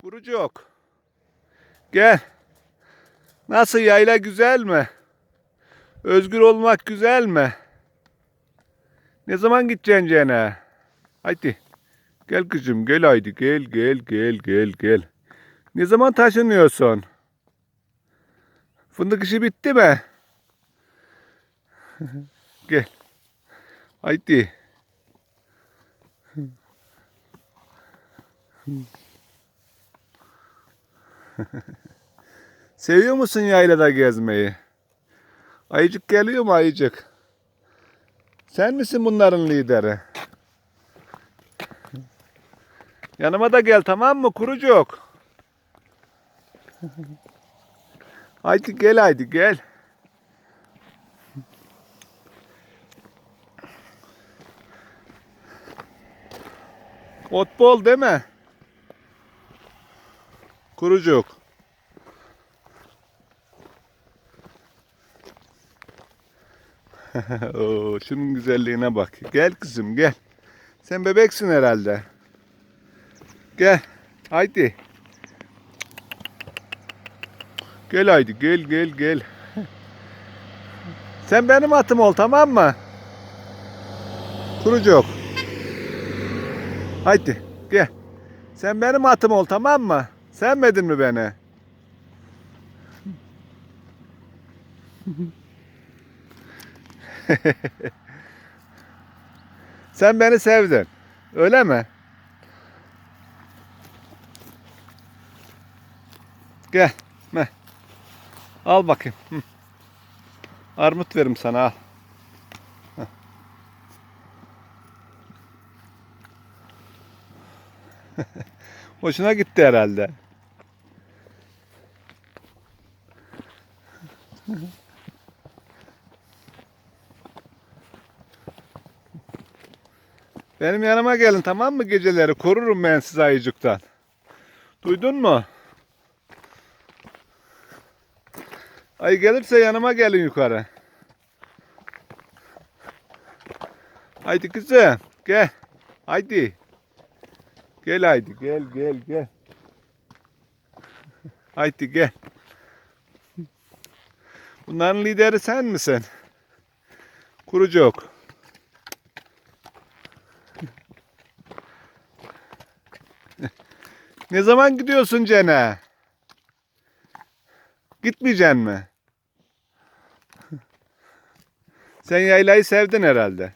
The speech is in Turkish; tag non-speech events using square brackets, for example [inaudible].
Kurucuk. Gel. Nasıl yayla güzel mi? Özgür olmak güzel mi? Ne zaman gideceksin Cene? Haydi. Gel kızım gel haydi gel gel gel gel gel. Ne zaman taşınıyorsun? Fındık işi bitti mi? [laughs] gel. Haydi. [laughs] Seviyor musun yaylada gezmeyi? Ayıcık geliyor mu ayıcık? Sen misin bunların lideri? Yanıma da gel tamam mı kurucuk? [laughs] Haydi gel haydi gel. Ot değil mi? Kurucuk. [laughs] Oo, şunun güzelliğine bak. Gel kızım gel. Sen bebeksin herhalde. Gel. Haydi. Gel haydi gel gel gel. [laughs] Sen benim atım ol tamam mı? Kurucuk. Haydi gel. Sen benim atım ol tamam mı? Sevmedin mi beni? [laughs] Sen beni sevdin. Öyle mi? Gel. Meh. Al bakayım. Hı. Armut verim sana al. [laughs] Hoşuna gitti herhalde. Benim yanıma gelin tamam mı geceleri? Korurum ben sizi ayıcıktan. Duydun mu? Ay gelirse yanıma gelin yukarı. Haydi kızım gel. Haydi. Gel haydi gel gel gel. Haydi gel. Bunların lideri sen misin? Kurucuk. Ne zaman gidiyorsun Cene? Gitmeyeceksin mi? Sen yaylayı sevdin herhalde.